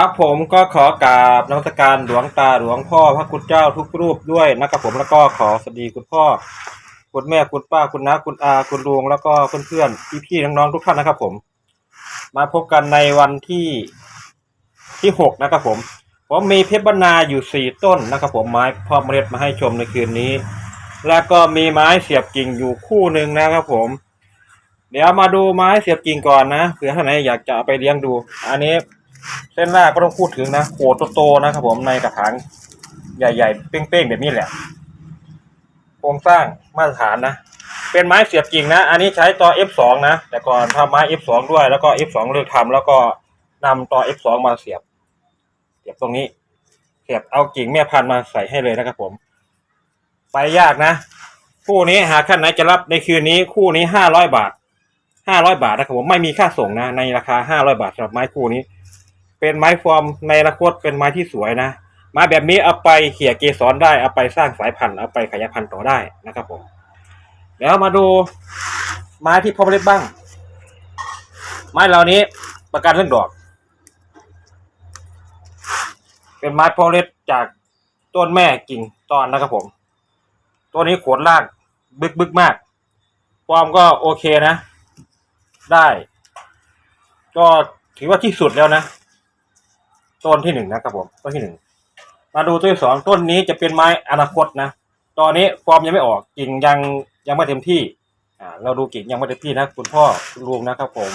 ครับผมก็ขอกราบนมัสการหลวงตาหลวงพ่อพระคุณเจ้าทุกรูปด้วยนะครับผมแล้วก็ขอสวัสดีคุณพ่อ คุณแม่คุณป้าคุณน้าคุณอาคุณลุงแล้วก็เพื่อนๆพี่ๆน้องๆทุกท่านนะครับ ผม มาพบกันในวันที่ที่หกนะครับผมผมมีเพชรบรรณาอยู่สี่ต้นนะครับ ผมไม้พาะเมล็ดมาให้ชมในคืนนี้ แล้วก็มีไม้เสียบกิ่งอยู่คู่หนึ่งนะครับ ผม เดี๋ยวมาดูไม้เสียบกิ่งก่อนนะเผื่อท่านไหนอยากจะไปเลี้ยงดู อันนี้ เส้นรากก็ต้องพูดถึงนะโขดโตๆนะครับผมในกระถางใหญ่ๆ เป้งๆ แบบนี้แหละ โครงสร้างมาตรฐานนะ เป็นไม้เสียบกิ่งนะ อันนี้ใช้ต่อ F2 นะ แต่ก่อนทำไม้ F2 ด้วย แล้วก็ F2 เลิกทำแล้วก็นำต่อ F2 มาเสียบ เสียบตรงนี้ เสียบเอากิ่งแม่พันธุ์มาใส่ให้เลยนะครับผม ไปยากนะ คู่นี้หากท่านไหนจะรับในคืนนี้ คู่นี้ห้าร้อยบาทห้าร้อยบาทนะครับผม ไม่มีค่าส่งนะ ในราคาห้าร้อยบาทสำหรับไม้คู่นี้ เป็นไม้ฟอร์มในอนาคตเป็นไม้ที่สวยนะไม้แบบนี้เอาไปเขี่ยเกสรได้เอาไปสร้างสายพันธุ์เอาไปขยายพันธุ์ต่อได้นะครับผมเดี๋ยวมาดูไม้ที่พ่อเมล็ดบ้าง ไม้เหล่านี้ประกันเรื่องดอก เป็นไม้พ่อเมล็ดจากต้นแม่กิ่งตอนนะครับผมตัวนี้โขนล่างบึกบึกมากฟอร์มก็โอเคนะ ได้ ก็ถือว่าที่สุดแล้วนะ ต้นที่หนึ่งนะครับผมต้นที่หนึ่งมาดูต้นที่สองต้นนี้จะเป็นไม้อนาคตนะตอนนี้ฟอร์มยังไม่ออกกิ่งยังยังไม่เต็มที่อ่าเราดูกิ่งยังไม่เต็มที่นะคุณพ่อคุณลุงนะครับผม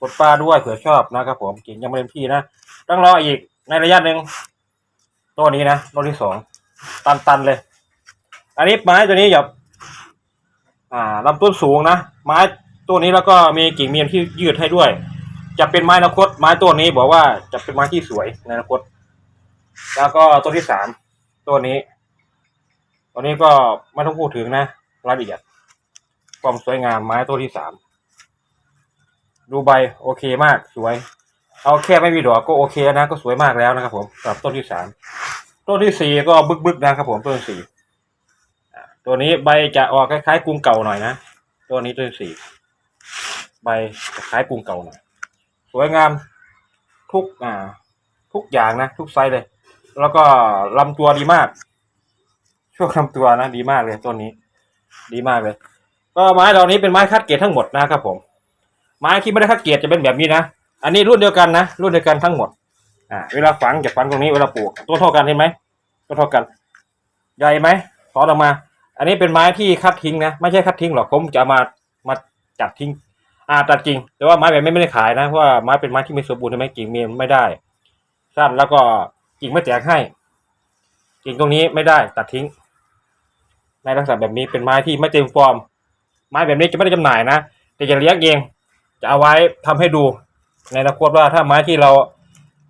คุณป้าด้วยเผื่อชอบนะครับผมกิ่งยังไม่เต็มที่นะต้องรออีกในระยะหนึ่งต้นนี้นะต้นที่สองตันๆเลย อันนี้ไม้ตัวนี้อย่าอ่าลำต้นสูงนะไม้ตัวนี้แล้วก็มีกิ่งเมียนที่ยืดให้ด้วย จะเป็นไม้อนาคต ไม้ตัวนี้บอกว่าจะเป็นไม้ที่สวยในอนาคต แล้วก็ตัวที่สามตัวนี้ตัวนี้ก็ไม่ต้องพูดถึงนะรายละเอียดความสวยงามไม้ตัวที่สามดูใบโอเคมากสวย เอาแค่ไม่มีดอกก็โอเคนะก็สวยมากแล้วนะครับผมสำหรับต้นที่สามต้นที่สี่ก็บึกๆนะครับผมต้นที่สี่ตัวนี้ใบจะออกคล้ายๆกรุงเก่าหน่อยนะตัวนี้ต้นที่สี่ใบคล้ายกรุงเก่าหน่อยสวยงาม ทุกอ่า ทุกอย่างนะ ทุกไซส์เลย แล้วก็ลำตัวดีมาก ช่วงลำตัวนะดีมากเลยต้นนี้ ดีมากเลย ก็ไม้เหล่านี้เป็นไม้คัดเกรดทั้งหมดนะครับผม ไม้ที่ไม่ได้คัดเกรดจะเป็นแบบนี้นะอันนี้รุ่นเดียวกันนะรุ่นเดียวกันทั้งหมด อ่า เวลาฝังจะฝังตรงนี้เวลาปลูกตัวเท่ากันเห็นไหมตัวเท่ากันใหญ่ไหมถอนออกมา อันนี้เป็นไม้ที่คัดทิ้งนะไม่ใช่คัดทิ้งหรอกผมจะมามาจัดทิ้ง อ่าตัดกิ่ง แต่ว่าไม้แบบนี้ไม่ได้ขายนะ เพราะว่าไม้เป็นไม้ที่ไม่สมบูรณ์ใช่ไหมกิ่งเมียไม่ได้สั้นแล้วก็กิ่งไม่แตกให้ กิ่งตรงนี้ไม่ได้ตัดทิ้ง ในลักษณะแบบนี้เป็นไม้ที่ไม่เต็มฟอร์ม ไม้แบบนี้จะไม่ได้จำหน่ายนะแต่จะเลี้ยงเองจะเอาไว้ทำให้ดูในอนาคตว่าถ้าไม้ที่เรา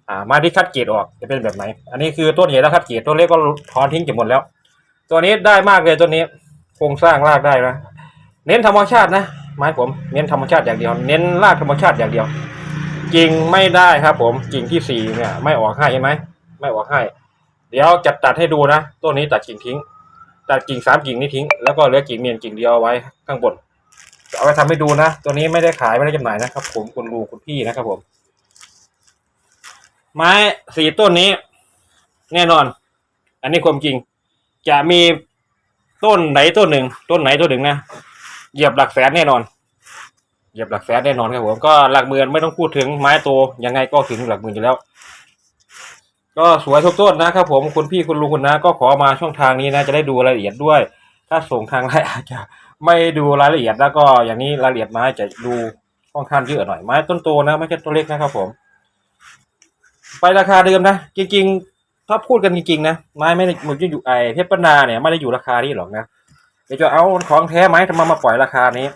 อ่าไม้ที่คัดเกรดออกจะเป็นแบบไหน อันนี้คือต้นใหญ่แล้วคัดเกรดต้นเล็กก็ถอนทิ้งจะหมดแล้ว ตัวนี้ได้มากเลยตัวนี้โครงสร้างรากได้นะเน้นธรรมชาตินะ ไม้ผมเน้นธรรมชาติอย่างเดียว เน้นรากธรรมชาติอย่างเดียวกิ่งไม่ได้ครับ ผมกิ่งที่สี่เนี่ย ไม่ออกให้ใช่ไหมไม่ออกให้ เดี๋ยวจะตัดให้ดูนะต้นนี้ตัดกิ่งทิ้ง ตัดกิ่งสามกิ่งนี้ทิ้ง แล้วก็เหลือกิ่งเมียนกิ่งเดียวไว้ข้างบนเอาไปทำให้ดูนะ ตัวนี้ไม่ได้ขายไม่ได้จำหน่ายนะครับ ผมคุณลูกคุณพี่นะครับผม ไม้สี่ต้นนี้ แน่นอน อันนี้ความจริง จะมีต้นไหนต้นหนึ่ง ต้นไหนต้นหนึ่งนะ เหยียบหลักแสนแน่นอน เหยียบหลักแสนแน่นอนครับผมก็หลักหมื่นไม่ต้องพูดถึงไม้โตยังไงก็ถึงหลักหมื่นอยู่แล้ว ก็สวยทุกต้นนะครับผมคุณพี่คุณลุงคุณนะก็ขอมาช่องทางนี้นะ จะได้ดูรายละเอียดด้วย ถ้าส่งทางไลน์อาจจะไม่ดูรายละเอียดแล้วก็อย่างนี้รายละเอียดไม้จะดูค่อนข้างเยอะหน่อยไม้ต้นโตนะไม่ใช่ต้นเล็กนะครับผม ไปราคาเดิมนะจริงๆถ้าพูดกันจริงๆนะไม้ไม่ได้มันจะอยู่ไอเพชรปนาเนี่ยไม่ได้อยู่ราคานี้หรอกนะ ดี๋ยวจะเอาของแท้ไหมทำไมมาปล่อยราคานี้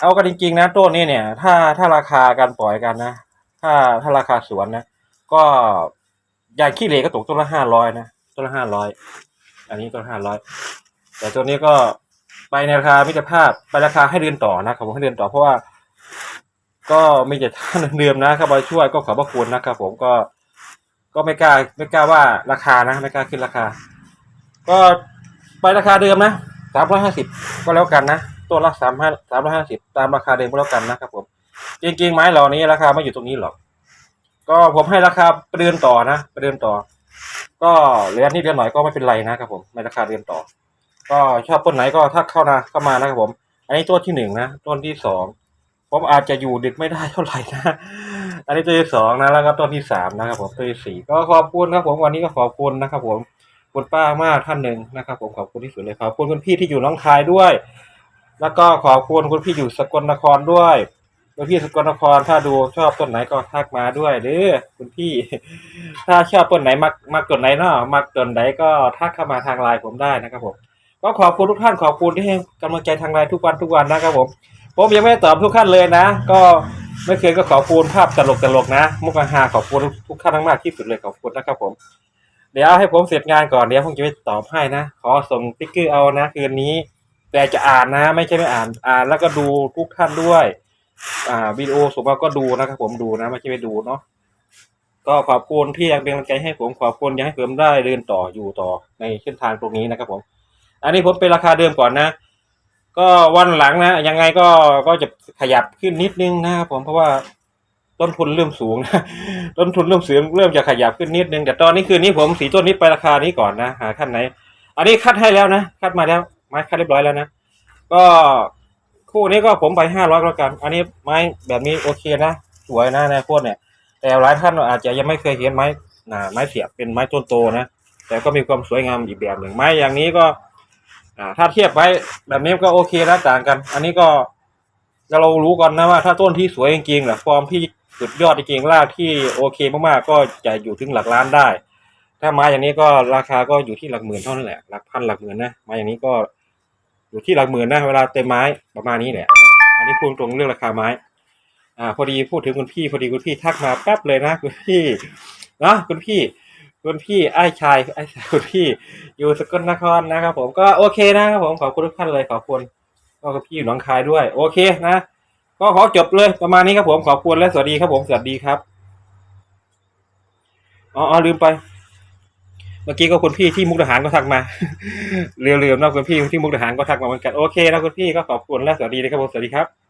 เอากันจริงๆนะต้นนี้เนี่ย ถ้าถ้าราคาการปล่อยกันนะ ถ้าถ้าราคาสวนนะ ก็อย่างขี้เหร่ก็ตกต้นละห้าร้อยนะต้นละห้าร้อยอันนี้ต้นห้าร้อยแต่ตัวนี้ก็ไปในราคามิตรภาพไปราคาให้เดือนต่อนะครับผมให้เดือนต่อเพราะว่า ก็มีแต่ท่านเดิมนะครับมาช่วยก็ขอบพระคุณนะครับผมก็ก็ไม่กล้าไม่กล้าว่าราคานะไม่กล้าขึ้นราคา ก็ไปราคาเดิมนะ สามร้อยห้าสิบก็แล้วกันนะตัวละสามห้าสามร้อยห้าสิบตามราคาเดิมก็แล้วกันนะครับผมจริงๆไม้เหล่านี้ราคาไม่อยู่ตรงนี้หรอก ก็ผมให้ราคาประเดินต่อนะประเดินต่อ ก็เหลือนิดเดียวหน่อยก็ไม่เป็นไรนะครับผมไม่ราคาเดินต่อ ก็ชอบต้นไหนก็ถ้าเข้านะเข้ามานะครับผม อันนี้ต้นที่หนึ่งนะต้นที่สองผมอาจจะอยู่ดึกไม่ได้เท่าไหร่นะอันนี้ตัวที่สองนะแล้วก็ต้นที่สามนะครับผมตัวที่สี่ก็ขอบคุณครับผมวันนี้ก็ขอบคุณนะครับผม คุณป้ามากท่านหนึ่งนะครับ ผมขอบคุณที่สุดเลยขอบคุณคุณพี่ที่อยู่น้องคายด้วย แล้วก็ขอบคุณคุณพี่อยู่สกลนครด้วยคุณพี่สกลนครถ้าดูชอบต้นไหนก็ทักมาด้วยเด้อคุณพี่ ถ้าชอบต้นไหนมักมักต้นไหนเนาะมักต้นไหนก็ทักเข้ามาทางไลน์ผมได้นะครับผมก็ขอบคุณทุกท่านขอบคุณที่ให้กำลังใจทางไลน์ทุกวันทุกวันนะครับผมผมยังไม่ตอบทุกท่านเลยนะ ก็ไม่เคยก็ขอบคุณภาพตลกตลกนะ มุกฮาขอบคุณทุกท่านมากๆที่สุดเลยขอบคุณนะครับผม เดี๋ยวให้ผมเสร็จงานก่อนเดี๋ยวผมจะไปตอบให้นะ ขอส่งติ๊กเกอร์เอานะคืนนี้ แต่จะอ่านนะ ไม่ใช่ไม่อ่านอ่านแล้วก็ดูทุกท่านด้วย อ่าวิดีโอส่งมาก็ดูนะครับผมดูนะไม่ใช่ไม่ดูเนาะก็ขอบคุณที่ยังเป็นกำลังใจให้ผมขอบคุณยังให้ผมได้เดินต่ออยู่ต่อในเส้นทางตรงนี้นะครับผม อันนี้ผมเป็นราคาเดิมก่อนนะ ก็วันหลังนะยังไงก็ก็จะขยับขึ้นนิดนึงนะครับผมเพราะว่า ต้นทุนเริ่มสูงนะต้นทุนเริ่มสูงเริ่มจะขยับขึ้นนิดนึงแต่ตอนนี้คืนนี้ผมสีต้นนี้ไปราคานี้ก่อนนะหาขั้นไหน อันนี้คัดให้แล้วนะคัดมาแล้วไม้คัดเรียบร้อยแล้วนะก็คู่นี้ก็ผมไปห้าร้อยแล้วกัน อันนี้ไม้แบบนี้โอเคนะสวยนะในพวกเนี่ย แต่หลายท่านอาจจะยังไม่เคยเห็นไม้น่ะไม้เสียบเป็นไม้ต้นโตนะแต่ก็มีความสวยงามอีกแบบหนึ่งไม้อย่างนี้ก็ถ้าเทียบไว้แบบนี้ก็โอเคนะต่างกัน อันนี้ก็เรารู้ก่อนนะว่าถ้าต้นที่สวยจริงๆหรือฟอร์มที่ สุดยอดจริงๆรากที่โอเคมากๆ ก็จะอยู่ถึงหลักล้านได้ ถ้าไม้อย่างนี้ก็ราคาก็อยู่ที่หลักหมื่นเท่านั้นแหละหลักพันหลักหมื่นนะไม้อย่างนี้ก็อยู่ที่หลักหมื่นนะเวลาเต็มไม้ประมาณนี้แหละ อันนี้พูดตรงเรื่องราคาไม้อ่าพอดีพูดถึงคุณพี่พอดีคุณพี่ทักมาแป๊บเลยนะคุณพี่นะคุณพี่คุณพี่ไอ้ชายไอ้ชายคุณพี่อยู่สกลนครนะครับ ผมก็โอเคนะครับผมขอบคุณทุกท่านเลยขอบคุณก็คุณพี่อยู่หนองคายด้วย โอเคนะ ก็ขอจบเลยประมาณนี้ครับผมขอบคุณและสวัสดีครับผมสวัสดีครับอ๋ออลืมไป เมื่อกี้ก็คุณพี่ที่มุกทหารก็ทักมาเร็วๆนะคุณพี่ที่มุกทหารก็ทักมาเหมือนกันโอเคนะคุณพี่ก็ขอบคุณและสวัสดีนะครับผมสวัสดีครับ